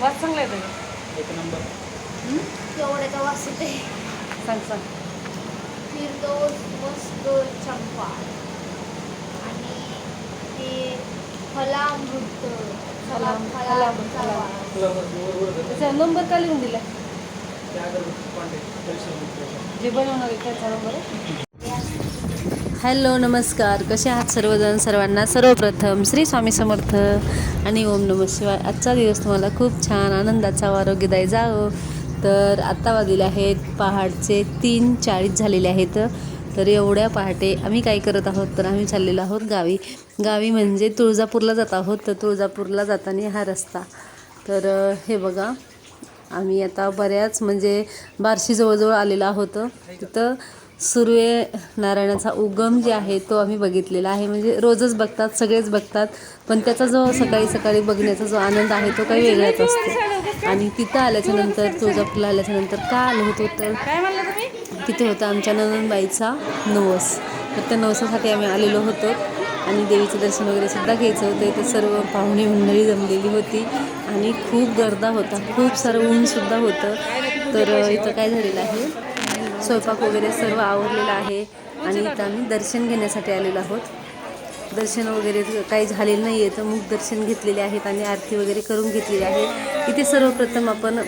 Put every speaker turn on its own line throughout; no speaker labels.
वाच चांगला आहे त्याचा
एक नंबर.
केवढ्याचा वास येते
सांग सांग.
फिरदोस मस्त चंपा. आणि ते फलामृत.
फलाम-
फला-
फलाम-.
वास.
त्याचा नंबर का लिहून दिला. जे बनवणार आहे त्याचा नंबर आहे.
हॅलो नमस्कार. कसे आहात सर्वजण? सर्वांना सर्वप्रथम श्री स्वामी समर्थ आणि ओम नम शिवाय. आजचा दिवस तुम्हाला खूप छान आनंदाचा व आरोग्यदायी जावं. तर आत्ता वाजलेले आहेत पहाडचे तीन चाळीस झालेले आहेत. तर एवढ्या पहाटे आम्ही काय करत आहोत? तर आम्ही चाललेलो आहोत गावी. गावी म्हणजे तुळजापूरला जात आहोत. तर तुळजापूरला जाताना हा रस्ता. तर हे बघा. आम्ही आता बऱ्याच म्हणजे बार्शी जवळजवळ आलेलो आहोत. तिथं सूर्य नारायणाचा उगम जे आहे तो आम्ही बघितलेला आहे. म्हणजे रोजच बघतात सगळेच बघतात. पण त्याचा जो सकाळी सकाळी बघण्याचा जो आनंद आहे तो काही वेगळाच असतो. आणि तिथं आल्याच्यानंतर तुळजापूरला आल्याच्यानंतर का आलो होतो? तर तिथे होता आमच्या नंदनबाईचा नवस. तर त्या नवसासाठी आम्ही आलेलो होतो. आणि देवीचं दर्शन वगैरे सुद्धा घ्यायचं होतं. इथं सर्व पाहुणे मंडळी जमलेली होती. आणि खूप गर्दा होता. खूप सारं ऊनसुद्धा होतं. तर इथं काय झालेलं आहे? स्वयंपाक वगैरे सर्व आवरलेला आहे आणि इथं आम्ही दर्शन घेण्यासाठी आलेलो आहोत. दर्शन वगैरे काही झालेलं नाही आहे तर मग दर्शन घेतलेले आहेत आणि आरती वगैरे करून घेतलेली आहे. इथे सर्वप्रथम आपण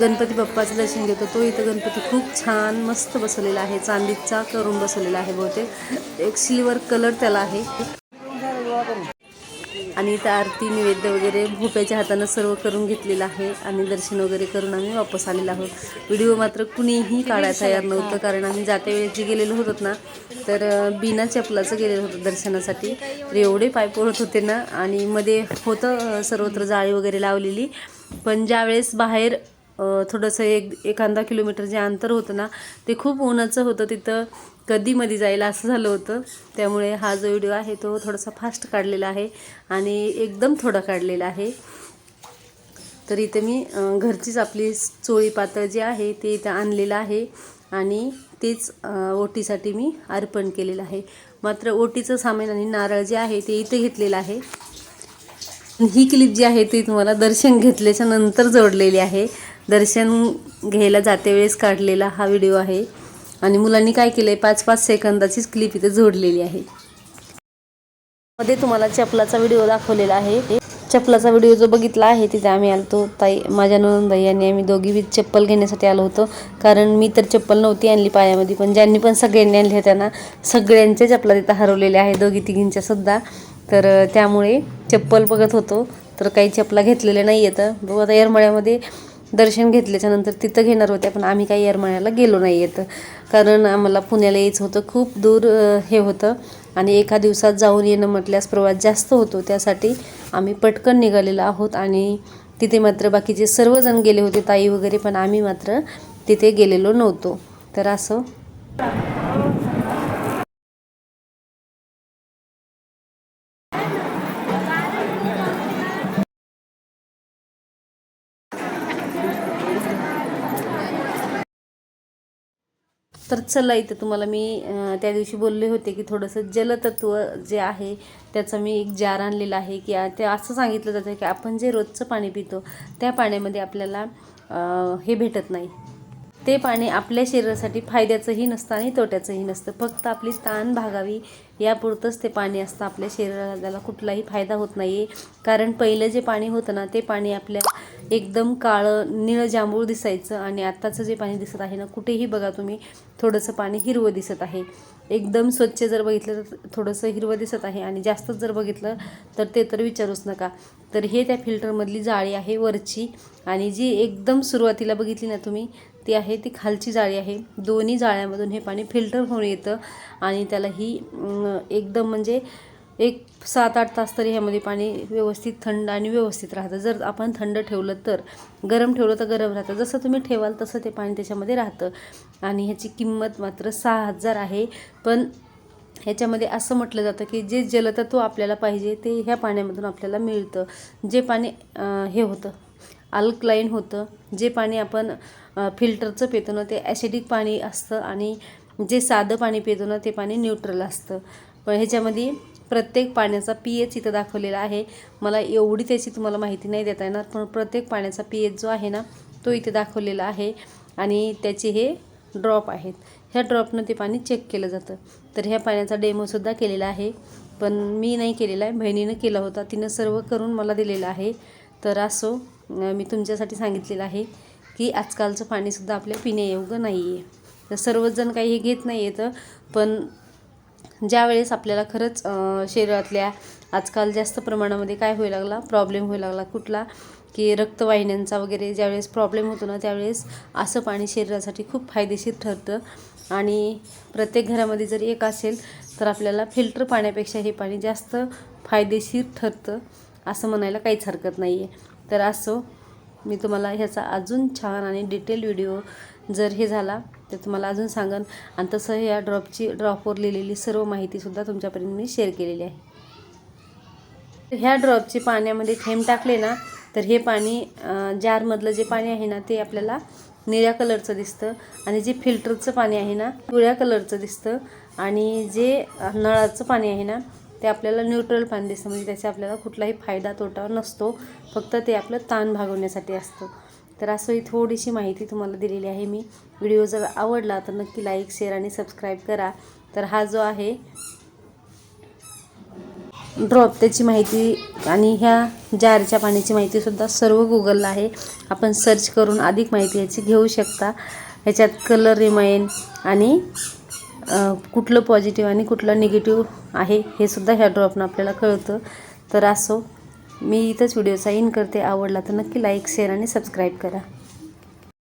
गणपती बाप्पाचं दर्शन घेतो. तो इथं गणपती खूप छान मस्त बसवलेला आहे. चांदीचा करून बसवलेला आहे बहुतेक. एक सिल्वर कलर त्याला आहे. आणि इथं आरती नैवेद्य वगैरे भोप्याच्या हातानं सर्व करून घेतलेलं आहे. आणि दर्शन वगैरे करून आम्ही वापस आलेलो आहोत. व्हिडिओ मात्र कुणीही काढायला तयार नव्हतं कारण आम्ही जात्या वेळेस जे गेलेलो होतो ना तर बिना चपलाचं गेलेलो होतो दर्शनासाठी. तर एवढे पाय पोळत होते ना आणि मध्ये होतं सर्वत्र जाळी वगैरे लावलेली. पण ज्यावेळेस बाहेर थोडंसं एक एखादा किलोमीटर जे अंतर होतं ना ते खूप उन्हाचं होतं. तिथं कधी मध्ये जायला असं झालं होतं. त्यामुळे हा जो व्हिडिओ आहे तो थोडासा फास्ट काढलेला आहे आणि एकदम थोडा काढलेला आहे. तर इथे मी घरचीच आपली चोळी पातळ जे आहे ते इथं आणलेलं आहे आणि तेच ओटीसाठी मी अर्पण केलेलं आहे. मात्र ओटीचं सामान आणि नारळ जे आहे ते इथे घेतलेलं आहे. ही क्लिप जी आहे ती तुम्हाला दर्शन घेतल्याच्या नंतर जोडलेली आहे. दर्शन घ्यायला जाते वेळेस काढलेला हा व्हिडिओ आहे. आणि मुलांनी काय केलं आहे पाच पाच सेकंदाचीच क्लिप इथे जोडलेली आहे. मध्ये तुम्हाला चपलाचा व्हिडिओ दाखवलेला आहे. चपलाचा व्हिडिओ जो बघितला आहे तिथे आम्ही आलतो. ताई माझ्या नोंदबाई आणि आम्ही दोघी बी चप्पल घेण्यासाठी आलो होतो. कारण मी तर चप्पल नव्हती आणली पायामध्ये पण ज्यांनी पण सगळ्यांनी आणली त्यांना सगळ्यांच्या चपला तिथं हरवलेल्या आहे. दोघी तिघींच्या सुद्धा. तर त्यामुळे चप्पल बघत होतो. तर काही चपला घेतलेल्या नाही आहेत बघू आता येरमळ्यामध्ये दर्शन घेतल्याच्या नंतर तिथं घेणार होत्या पण आम्ही काही येरमाळ्याला गेलो नाही येत. कारण आम्हाला पुण्याला यायचं होतं खूप दूर हे होतं. आणि एका दिवसात जाऊन येणं म्हटल्यास प्रवास जास्त होतो. त्यासाठी आम्ही पटकन निघालेलो आहोत आणि तिथे मात्र बाकीचे सर्वजण गेले होते ताई वगैरे पण आम्ही मात्र तिथे गेलेलो नव्हतो. तर असं तर चला इथं तुम्हाला मी त्या दिवशी बोलले होते की थोडंसं जलतत्व जे आहे त्याचा मी एक जार आणलेला आहे की ते असं सांगितलं जातं की आपण जे रोजचं पाणी पितो त्या पाण्यामध्ये आपल्याला हे भेटत नाही. ते पाणी आपल्या शरीरासाठी फायद्याचंही नसतं आणि तोट्याचंही नसतं. फक्त आपली ताण भागावी यापुरतंच ते पाणी असतं. आपल्या शरीराला कुठलाही फायदा होत नाही आहे कारण पहिलं जे पाणी होतं ना ते पाणी आपल्या एकदम काळं निळं जांभूळ दिसायचं आणि आत्ताचं जे पाणी दिसत आहे ना कुठेही बघा तुम्ही थोडंसं पाणी हिरवं दिसत आहे. एकदम स्वच्छ जर बघितलं तर थोडंसं हिरवं दिसत आहे आणि जास्तच जर बघितलं तर ते तर विचारूच नका. तर हे त्या फिल्टरमधली जाळी आहे वरची आणि जी एकदम सुरुवातीला बघितली ना तुम्ही ती आहे ती खालची जाळी आहे. दोन्ही जाळ्यामधून हे पाणी फिल्टर होऊन येतं आणि त्याला ही एकदम म्हणजे एक सात आठ तास तरी ह्यामध्ये पाणी व्यवस्थित थंड आणि व्यवस्थित राहतं. जर आपण थंड ठेवलं तर गरम ठेवलं तर गरम राहतं. जसं तुम्ही ठेवाल तसं ते पाणी त्याच्यामध्ये राहतं. आणि ह्याची किंमत मात्र सहा हजार आहे. पण ह्याच्यामध्ये असं म्हटलं जातं की जे जलतत्व आपल्याला पाहिजे ते ह्या पाण्यामधून आपल्याला मिळतं. जे पाणी हे होतं अल्कलाईन होतं जे पाणी आपण फिल्टरचं पितो ना ते ॲसिडिक पाणी असतं आणि जे साधं पाणी पितो ना ते पाणी न्यूट्रल असतं. पण ह्याच्यामध्ये प्रत्येक पाण्याचा पी एच इथं दाखवलेला आहे. मला एवढी त्याची तुम्हाला माहिती नाही देता येणार पण प्रत्येक पाण्याचा पी एच जो आहे ना तो इथे दाखवलेला आहे. आणि त्याचे हे ड्रॉप आहेत. ह्या ड्रॉपनं ते पाणी चेक केलं जातं. तर ह्या पाण्याचा डेमोसुद्धा केलेला आहे. पण मी नाही केलेला आहे. बहिणीनं केला होता. तिनं सर्व करून मला दिलेलं आहे. तर असो मी तुमच्यासाठी सांगितलेलं आहे की आजकालचं पाणीसुद्धा आपल्या पिण्यायोग्य नाही आहे तर सर्वच जण काही हे घेत नाही येतं पण ज्यावेळेस आपल्याला खरंच शरीरातल्या आजकाल जास्त प्रमाणामध्ये काय होऊ लागला? प्रॉब्लेम होऊ लागला. कुठला? की रक्तवाहिन्यांचा वगैरे ज्यावेळेस प्रॉब्लेम होतो ना त्यावेळेस असं पाणी शरीरासाठी खूप फायदेशीर ठरतं. आणि प्रत्येक घरामध्ये जर एक असेल तर आपल्याला फिल्टर पाण्यापेक्षा हे पाणी जास्त फायदेशीर ठरतं असं म्हणायला काहीच हरकत नाही आहे तर असो मी तुम्हाला ह्याचा अजून छान आणि डिटेल व्हिडिओ जर हे झाला तर तुम्हाला अजून सांगन. आणि तसं या ड्रॉपची ड्रॉपवर लिहिलेली सर्व माहितीसुद्धा तुमच्यापर्यंत मी शेअर केलेली आहे. ह्या ड्रॉपचे पाण्यामध्ये थेंब टाकले ना तर हे पाणी जारमधलं जे पाणी आहे ना ते आपल्याला निळ्या कलरचं दिसतं. आणि जे फिल्टरचं पाणी आहे ना पिवळ्या कलरचं दिसतं. आणि जे नळाचं पाणी आहे ना ते आपल्याला न्यूट्रल पाणी दिसतं. म्हणजे त्याचा आपल्याला कुठलाही फायदा तोटा नसतो. फक्त ते आपलं ताण भागवण्यासाठी असतं. तर असं ही थोडीशी माहिती तुम्हाला दिलेली आहे मी. व्हिडिओ जर आवडला तर नक्की लाईक शेअर आणि सबस्क्राईब करा. तर हा जो आहे ड्रॉप त्याची माहिती आणि ह्या जारच्या पाण्याची माहितीसुद्धा सर्व गुगलला आहे. आपण सर्च करून अधिक माहिती याची घेऊ शकता. ह्याच्यात कलर रिमाइंड आणि कुठलं पॉझिटिव्ह आणि कुठलं निगेटिव्ह आहे हे सुद्धा ह्या ड्रॉपनं आपल्याला कळतं. तर असो. मी इथंच व्हिडिओचा इन करते. आवडला तर नक्की लाईक शेअर आणि सबस्क्राईब करा.